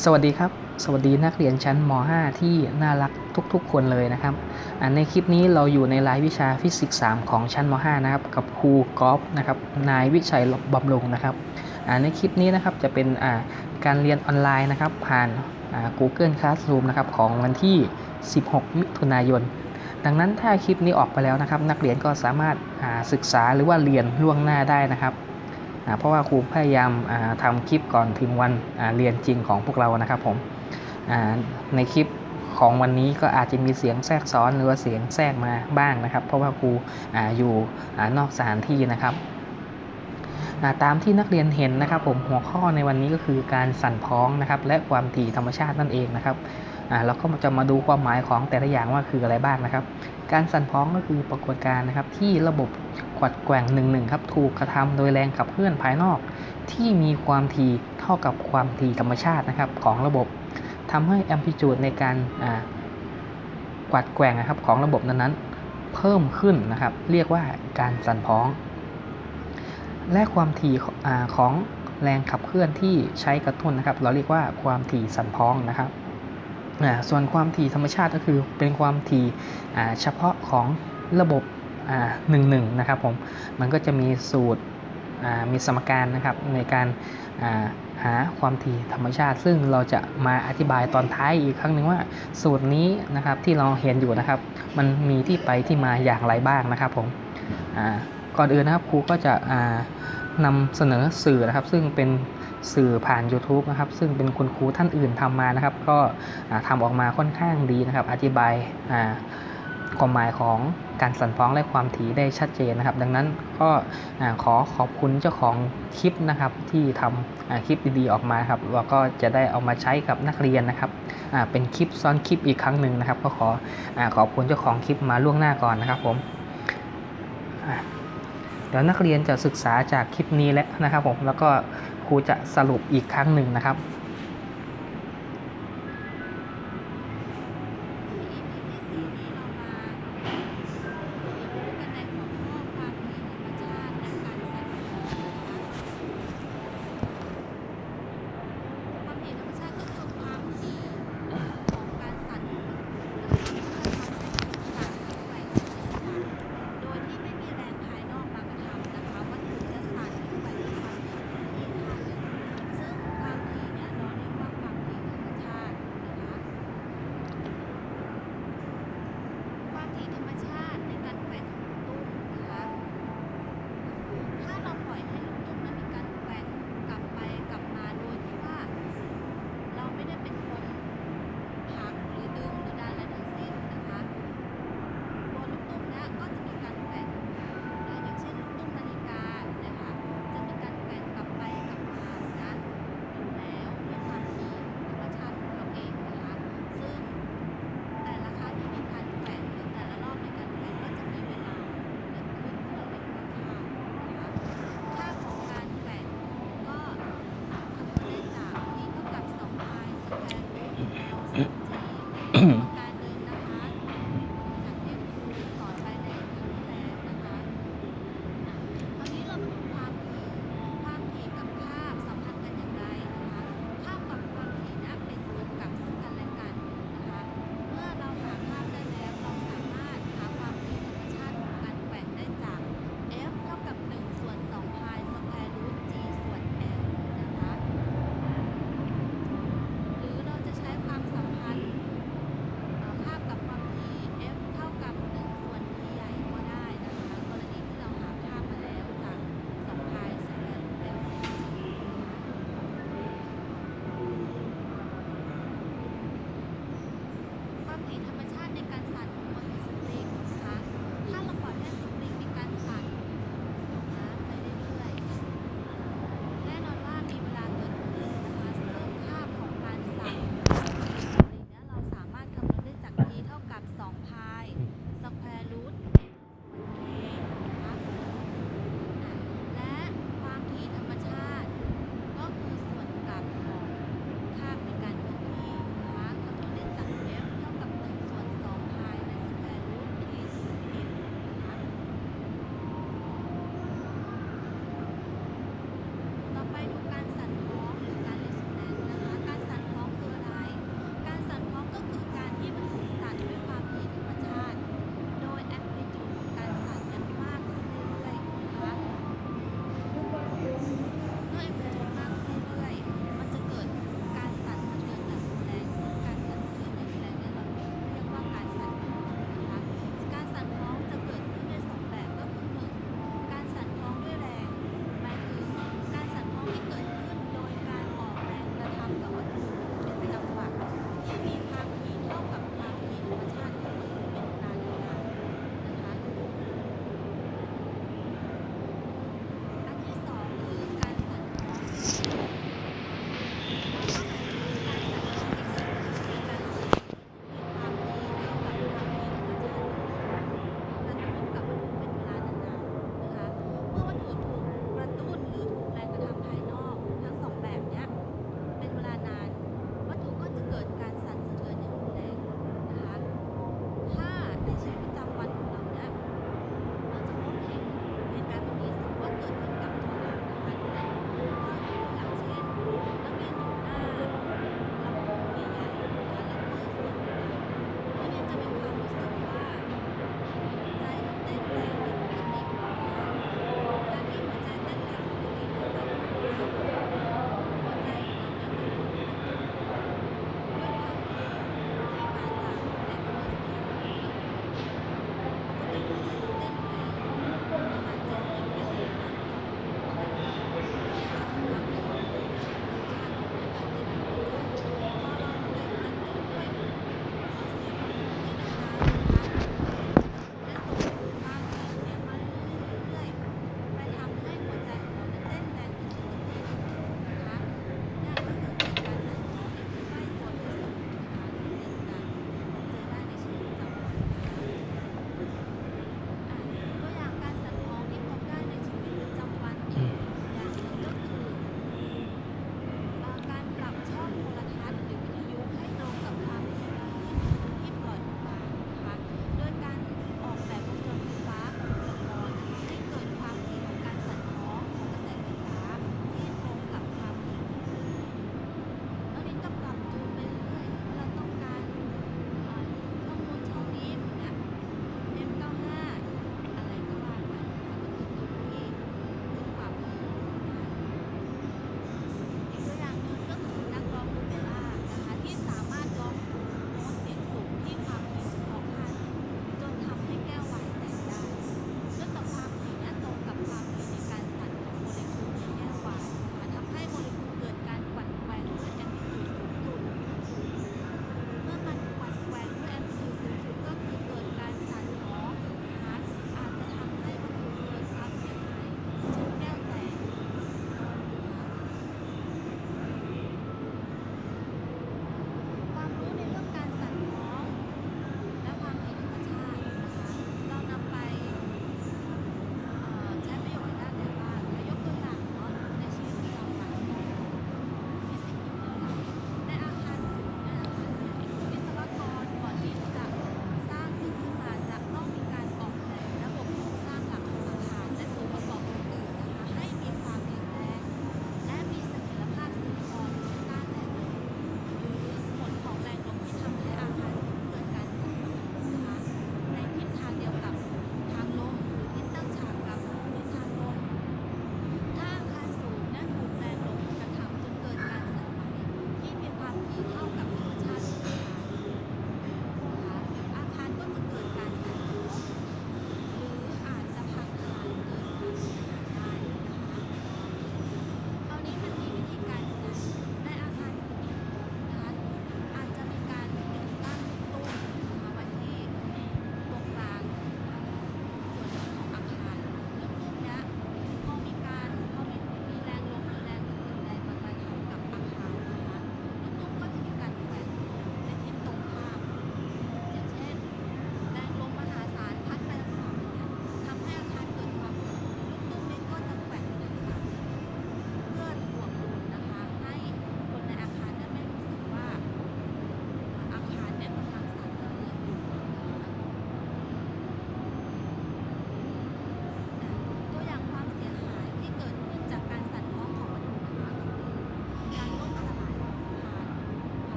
สวัสดีครับ สวัสดีนักเรียนชั้นม .5 ที่น่ารักทุกๆ คนเลยนะครับ ในคลิปนี้เราอยู่ในรายวิชาฟิสิกส์ 3 ของชั้นม .5 นะครับ กับครูกอล์ฟนะครับ นายวิชัยบำรุงนะครับในคลิปนี้นะครับจะเป็นการเรียนออนไลน์นะครับ ผ่าน Google Classroom นะครับของวันที่ 16 มิถุนายน ดังนั้นถ้าคลิปนี้ออกไปแล้วนะครับ นักเรียนก็สามารถศึกษาหรือว่าเรียนล่วงหน้าได้นะครับ อ่าเพราะว่าครูพยายามอ่าทำคลิปก่อนถึงวันเรียนจริงของพวกเรานะครับผมในคลิปของวันนี้ก็อาจจะมีเสียงแทรกซ้อนหรือว่าเสียงแทรกมาบ้างนะครับ เพราะว่าครูออยู่อนอกสถานที่นะครับาตามที่นักเรียนเห็นนะครับ ผมหัวข้อในวันนี้ก็คือการสั่นพ้องนะครับ และความถี่ธรรมชาตินั่นเองนะครับเราก็จะมาดูความหมายของแต่ละอย่างว่าคืออะไรบ้างนะครับ การสั่นพ้องก็คือปรากฏการณ์นะครับ ที่ระบบ วัดแกว่งหนึ่งหนึ่งครับ ถูกกระทำโดยแรงขับเคลื่อนภายนอก ที่มีความถี่เท่ากับความถี่ธรรมชาตินะครับของระบบทำให้แอมพลิจูดในการกวัดแกว่งนะครับของระบบนั้นๆ เพิ่มขึ้นนะครับ เรียกว่าการสั่นพ้อง และความถี่ของอาของแรงขับเคลื่อนที่ใช้กระตุ้นนะครับ เราเรียกว่าความถี่สั่นพ้องนะครับส่วนความถี่ธรรมชาติก็คือเป็นความถี่เฉพาะของระบบ หนึ่งหนึ่งนะครับผมมันก็จะมีสูตรมีสมการนะครับในการาหาความถี่ธรรมชาติ ซึ่งเราจะมาอธิบายตอนท้ายอีกครั้งหนึ่งว่าสูตรนี้นะครับที่เราเห็นอยู่นะครับ มันมีที่ไปที่มาอย่างไรบ้างนะครับผมก่อนอื่นนะครับครูก็จะอ่านำเสนอสื่อนะครับ ซึ่งเป็นสื่อผ่าน YouTube นะครับ ซึ่งเป็นคุณครูท่านอื่นทำมานะครับ ก็อ่าทำออกมาค่อนข้างดีนะครับ อธิบายา ความหมายของการสั่นฟ้องและความถี่ได้ชัดเจนนะครับ ดังนั้นก็ขอขอบคุณเจ้าของคลิปนะครับที่ทำอ่าคลิปดีๆออกมาครับแล้วก็จะได้เอามาใช้กับนักเรียนนะครับเป็นคลิปซ้อนคลิปอีกครั้งหนึ่งนะครับ ก็ขอขอบคุณเจ้าของคลิปมาล่วงหน้าก่อนนะครับผมเดี๋ยวนักเรียนจะศึกษาจากคลิปนี้แล้วนะครับผมแล้วก็ครูจะสรุปอีกครั้งหนึ่งนะครับ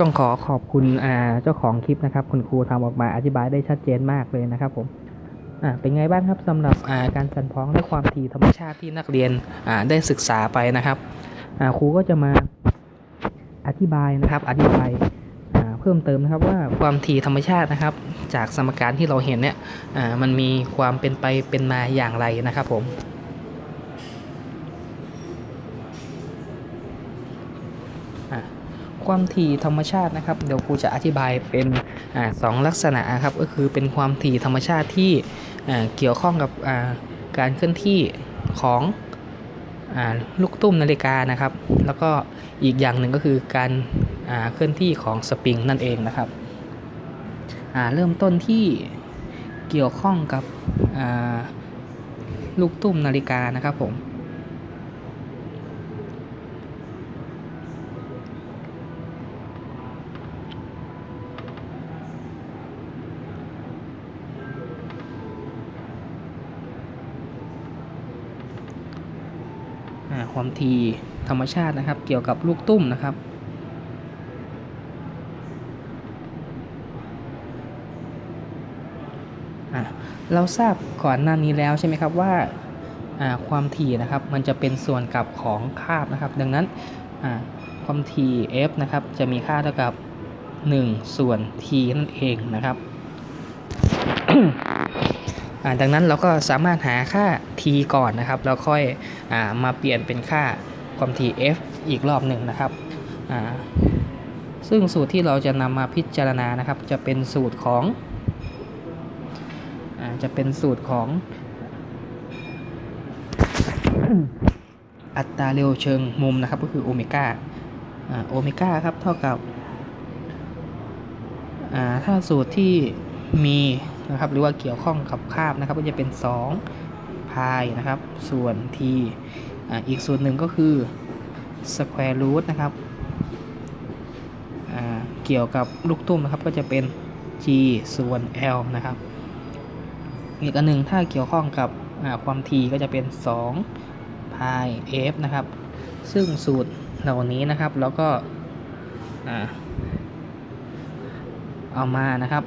ต้องขอขอบคุณอ่าเจ้าของคลิปนะครับ คุณครูทำออกมาอธิบายได้ชัดเจนมากเลยนะครับผมอ่าเป็นไงบ้างครับสำหรับอ่าการสั่นพ้องด้วยความถี่ธรรมชาติที่นักเรียนอ่าได้ศึกษาไปนะครับอ่าครูก็จะมาอธิบายนะครับ อธิบายเพิ่มเติมนะครับว่าความถี่ธรรมชาตินะครับ จากสมการที่เราเห็นเนี่ยมันมีความเป็นไปเป็นมาอย่างไรนะครับผม อะ ความถี่ธรรมชาตินะครับ เดี๋ยวครูจะอธิบายเป็นอสองลักษณะครับ ก็คือเป็นความถี่ธรรมชาติที่เกี่ยวข้องกับการเคลื่อนที่ของอลูกตุ้มนาฬิกานะครับ แล้วก็อีกอย่างหนึ่งก็คือการเคลื่อนที่ของสปริงนั่นเองนะครับเริ่มต้นที่เกี่ยวข้องกับลูกตุ้มนาฬิกานะครับผม ความถี่ธรรมชาตินะครับ เกี่ยวกับลูกตุ้มนะครับ เราทราบก่อนหน้านี้แล้วใช่ไหมครับว่าความถี่นะครับมันจะเป็นส่วนกลับของคาบนะครับ ดังนั้นความถี่ f นะครับจะมีค่าเท่ากับ 1 ส่วน t นั่นเองนะครับ ดังนั้นเราก็สามารถหาค่า t ก่อนนะครับ แล้วค่อยอมาเปลี่ยนเป็นค่าความถี่ f อีกรอบหนึ่งนะครับ ซึ่งสูตรที่เราจะนำมาพิจารณานะครับ จะเป็นสูตรของอจะเป็นสูตรของอัตราเร็วเชิงมุมนะครับ ก็คือโอเมก้าโอเมก้าครับเท่ากับถ้าสูตรที่มี นะครับหรือว่าเกี่ยวข้องกับคาบนะครับก็จะเป็น2พายนะครับส่วน t ออีกส่วนหนึ่งก็คือ square root นะครับเกี่ยวกับลูกตุ้มนะครับก็จะเป็น g ส่วน l นะครับ อีกอันหนึ่งถ้าเกี่ยวข้องกับความ t ก็จะเป็น2พาย f นะครับ ซึ่งสูตรเหล่านี้นะครับแล้วก็เอามานะครับ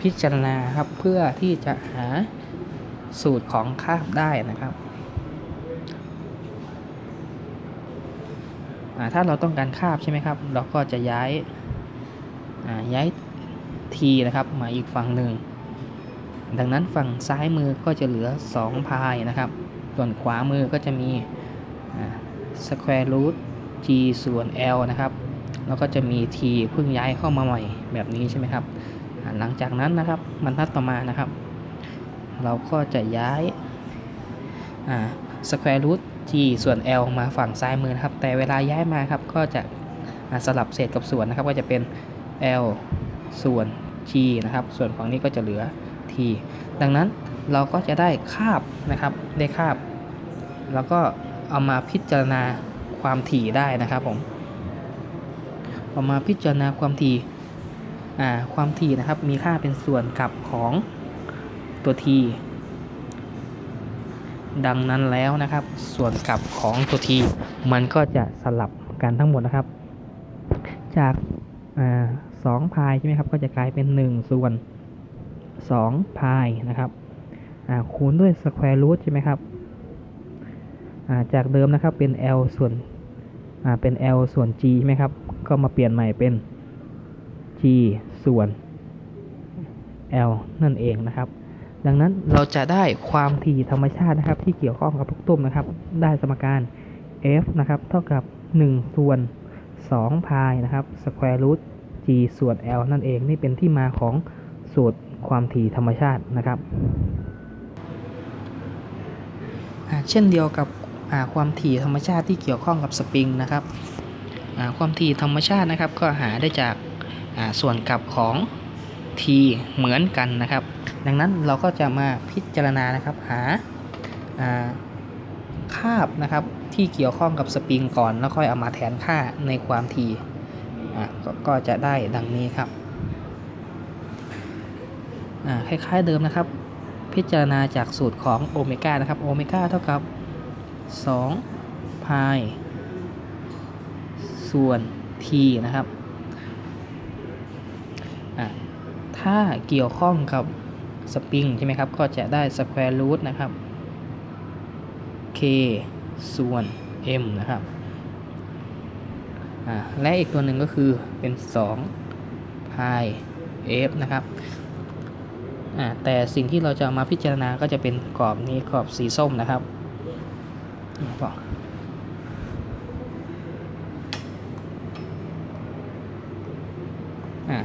พิจารณาครับเพื่อที่จะหาสูตรของคาบได้นะครับถ้าเราต้องการคาบใช่ไหมครับ เราก็จะย้ายาย้าย t นะครับมาอีกฝั่งหนึ่ง ดังนั้นฝั่งซ้ายมือก็จะเหลือ 2 พายนะครับ ส่วนขวามือก็จะมีอ่า square root g ส่วน l นะครับ แล้วก็จะมี t เพิ่งย้ายเข้ามาใหม่แบบนี้ใช่ไหมครับ หลังจากนั้นนะครับบรรทัดต่อมานะครับ เราก็จะย้ายอ่า square root g ส่วน l มาฝั่งซ้ายมือนะครับ แต่เวลาย้ายมาครับก็จะสลับเศษกับส่วนนะครับ ก็จะเป็น l ส่วน g นะครับ ส่วนฝั่งนี้ก็จะเหลือ t ดังนั้นเราก็จะได้คาบนะครับ ได้คาบ แล้วก็เอามาพิจารณาความถี่ได้นะครับผม เอามาพิจารณาความถี่ ความถี่นะครับมีค่าเป็นส่วนกลับของตัว t ดังนั้นแล้วนะครับ ส่วนกลับของตัว t มันก็จะสลับกันทั้งหมดนะครับ จากสองพายใช่ไหมครับ ก็จะกลายเป็น 1 ส่วน2พายนะครับคูณด้วย square root ใช่ไหมครับาจากเดิมนะครับเป็น l ส่วนเป็น l ส่วน g ใช่ไหมครับ ก็มาเปลี่ยนใหม่เป็น ส่วน l นั่นเองนะครับ ดังนั้นเราจะได้ความถี่ธรรมชาตินะครับ ที่เกี่ยวข้องกับลูกตุ้มนะครับ ได้สมการ f นะครับ เท่ากับ 1 ส่วน2พายนะครับ square root g ส่วน l นั่นเองนี่เป็นที่มาของสูตรความถี่ธรรมชาตินะครับ เช่นเดียวกับความถี่ธรรมชาติที่เกี่ยวข้องกับสปริงนะครับ ความถี่ธรรมชาตินะครับ ก็หาได้จาก ส่วนกลับของ t เหมือนกันนะครับ ดังนั้นเราก็จะมาพิจารณานะครับหาอ่าคาบนะครับที่เกี่ยวข้องกับสปริงก่อน แล้วค่อยเอามาแทนค่าในความถี่อ่ากก็จะได้ดังนี้ครับคล้ายๆเดิมนะครับ พิจารณาจากสูตรของโอเมก้านะครับโอเมก้าเท่ากับ2พายส่วน t นะครับ ถ้าเกี่ยวข้องกับสปริงใช่ไหมครับ ก็จะได้ square root นะครับ k ส่วน m นะครับ และอีกตัวหนึ่งก็คือเป็น2 pi f นะครับ แต่สิ่งที่เราจะมาพิจารณาก็จะเป็นกรอบนี้กรอบสีส้มนะครับ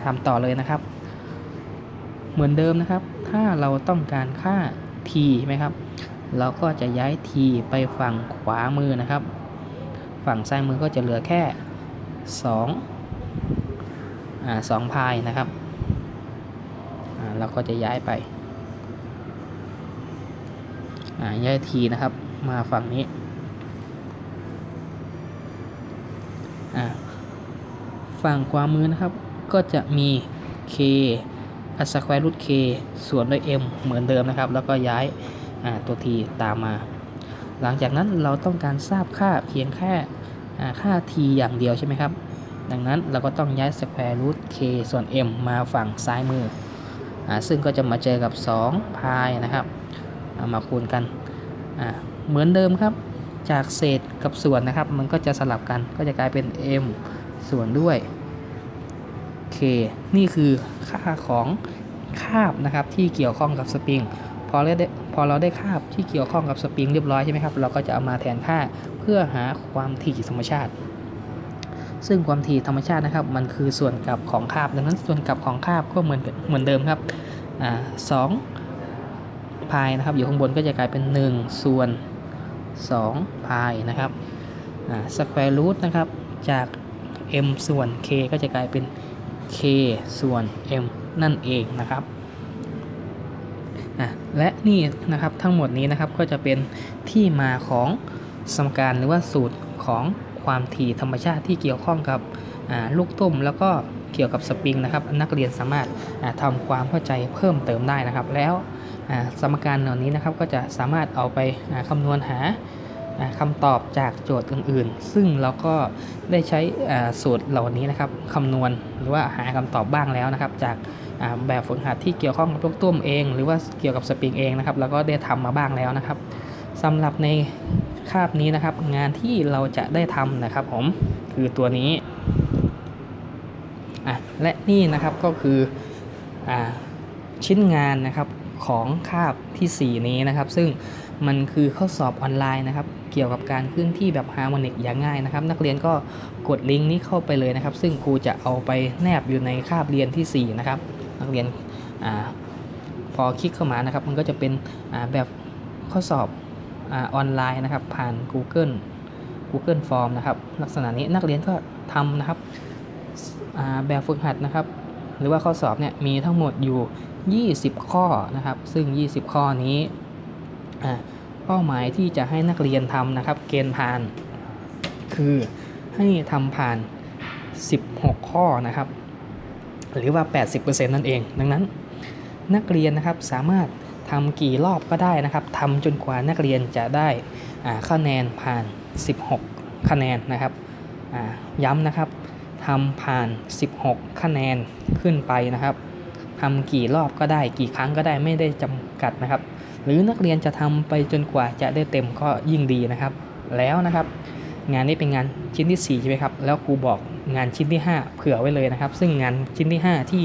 ทำต่อเลยนะครับ เหมือนเดิมนะครับ ถ้าเราต้องการค่า t ใช่ไหมครับ เราก็จะย้าย t ไปฝั่งขวามือนะครับ ฝั่งซ้ายมือก็จะเหลือแค่2อ่า2พายนะครับอ่าเราก็จะย้ายไปอ่าย้าย t นะครับ มาฝั่งนี้อ่าฝั่งขวามือนะครับ ก็จะมี k อัสแควร์รูท k ส่วนด้วย m เหมือนเดิมนะครับ แล้วก็ย้ายาตัว t ตามมา หลังจากนั้นเราต้องการทราบค่าเพียงแค่อ่าค่า t อย่างเดียวใช่ไหมครับ ดังนั้นเราก็ต้องย้าย square root k ส่วน m มาฝั่งซ้ายมืออซึ่งก็จะมาเจอกับ2พายนะครับามาคูณกันเหมือนเดิมครับ จากเศษกับส่วนนะครับ มันก็จะสลับกันก็จะกลายเป็น m ส่วนด้วย k นี่คือค่าของคาบนะครับที่เกี่ยวข้องกับสปริงพอเราได้พอเราได้คาบที่เกี่ยวข้องกับสปริงเรียบร้อยใช่ไหมครับ เราก็จะเอามาแทนค่าเพื่อหาความถี่ธรรมชาติ ซึ่งความถี่ธรรมชาตินะครับ มันคือส่วนกลับของคาบ ดังนั้นส่วนกลับของคาบก็เหมือนกันเหมือนเดิมครับอ่าสองพายนะครับ อยู่ข้างบนก็จะกลายเป็น 1 ส่วน2พายนะครับอ่าสแควร์รูทนะครับ จาก m ส่วน k ก็จะกลายเป็น k ส่วน m นั่นเองนะครับและนี่นะครับทั้งหมดนี้นะครับก็จะเป็นที่มาของสมการหรือว่าสูตรของความถี่ธรรมชาติที่เกี่ยวข้องกับลูกตุ้มแล้วก็เกี่ยวกับสปริงนะครับ นักเรียนสามารถอ่าทำความเข้าใจเพิ่มเติมได้นะครับ แล้วสมการเหล่านี้นะครับก็จะสามารถเอาไปอ่าคำนวณหา คำตอบจากโจทย์อื่นๆ ซึ่งเราก็ได้ใช้สูตรเหล่านี้นะครับคำนวณหรือว่าหาคำตอบบ้างแล้วนะครับ จากแบบฝึกหัดที่เกี่ยวข้องกับลูกตุ้มเอง หรือว่าเกี่ยวกับสปริงเองนะครับเราก็ได้ทำมาบ้างแล้วนะครับสำหรับในคาบนี้นะครับ งานที่เราจะได้ทำนะครับ ผมคือตัวนี้อะและนี่นะครับก็คืออชิ้นงานนะครับ ของคาบทีสี่ 4 นี้นะครับ ซึ่งมันคือข้อสอบออนไลน์นะครับ เกี่ยวกับการเคลื่อนที่แบบฮาร์โมนิกอย่างง่ายนะครับ นักเรียนก็กดลิงก์นี้เข้าไปเลยนะครับ ซึ่งครูจะเอาไปแนบอยู่ในคาบเรียนทีสี่4 นะครับ นักเรียนอพอคลิกเข้ามานะครับ มันก็จะเป็นแบบข้อสอบอออนไลน์นะครับ ผ่าน Google Google Form นะครับ ลักษณะนี้นักเรียนก็ทำนะครับแบบฝึกหัดนะครับ หรือว่าข้อสอบเนี่ยมีทั้งหมดอยู่ 20 ข้อนะครับ ซึ่ง 20 ข้อนี้เป้าหมายที่จะให้นักเรียนทำนะครับ เกณฑ์ผ่าน คือให้ทำผ่าน 16 ข้อนะครับ หรือว่า 80%นั่นเอง ดังนั้นนักเรียนนะครับสามารถทำกี่รอบก็ได้นะครับทำจนกว่านักเรียนจะได้คะแนนผ่าน 16 คะแนนนะครับย้ำนะครับทำผ่าน 16 คะแนนขึ้นไปนะครับ ทำกี่รอบก็ได้กี่ครั้งก็ได้ไม่ได้จำกัดนะครับ หรือนักเรียนจะทำไปจนกว่าจะได้เต็มก็ยิ่งดีนะครับ แล้วนะครับ งานนี้เป็นงานชิ้นที่4ใช่ไหมครับแล้วครูบอกงานชิ้นที่ 5 เผื่อไว้เลยนะครับ ซึ่งงานชิ้นที่ 5 ที่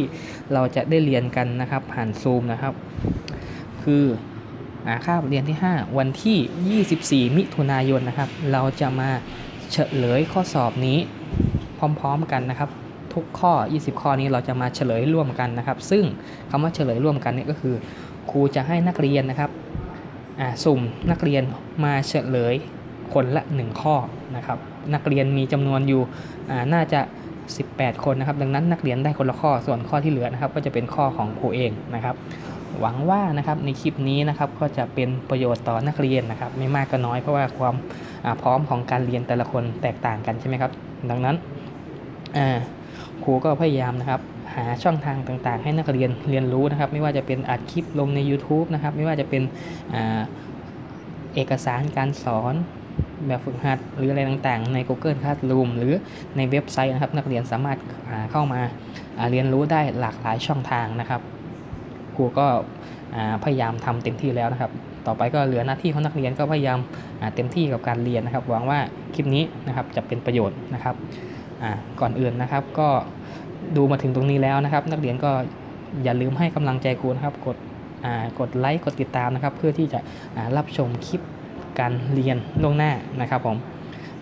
เราจะได้เรียนกันนะครับ ผ่านซูมนะครับ คืออาคาบเรียนที่ 5 วันที่ 24 มิถุนายนนะครับ เราจะมาเฉลยข้อสอบนี้พร้อมๆกันนะครับ ทุกข้อ 20 ข้อนี้เราจะมาเฉลยร่วมกันนะครับ ซึ่งคำว่าเฉลยร่วมกันเนี่ยก็คือ ครูจะให้นักเรียนนะครับสุ่มนักเรียนมาเฉลยคนละ 1 ข้อนะครับ นักเรียนมีจำนวนอยู่อ่าน่าจะ 18 คนนะครับ ดังนั้นนักเรียนได้คนละข้อส่วนข้อที่เหลือนะครับ ก็จะเป็นข้อของครูเองนะครับ หวังว่านะครับในคลิปนี้นะครับก็จะเป็นประโยชน์ต่อนักเรียนนะครับ ไม่มากก็น้อยเพราะว่าความพร้อมของการเรียนแต่ละคนแตกต่างกันใช่ไหมครับ ดังนั้นอ่า ครูก็พยายามนะครับหาช่องทางต่างๆ ให้นักเรียนเรียนรู้นะครับ ไม่ว่าจะเป็นอัดคลิปลงใน YouTube นะครับ ไม่ว่าจะเป็นอเอกสารการสอนแบบฝึกหัดหรืออะไรต่างๆ ใน Google Classroom หรือในเว็บไซต์นะครับ นักเรียนสามารถาเข้ามาาเรียนรู้ได้หลากหลายช่องทางนะครับครูก็พยายามทำเต็มที่แล้วนะครับ ต่อไปก็เหลือหน้าที่ของนักเรียนก็พยายามาเต็มที่กับการเรียนนะครับ หวังว่าคลิปนี้นะครับจะเป็นประโยชน์นะครับ ก่อนอื่นนะครับ ก็ดูมาถึงตรงนี้แล้วนะครับ นักเรียนก็อย่าลืมให้กำลังใจครูนะครับ กดกดไลค์กดติดตามนะครับ เพื่อที่จะรับชมคลิปการเรียนล่วงหน้านะครับผม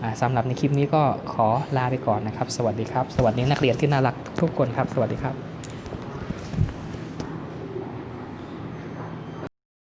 อ่าสำหรับในคลิปนี้ก็ขอลาไปก่อนนะครับ สวัสดีครับ สวัสดีนักเรียนที่น่ารักทุกคนครับ สวัสดีครับ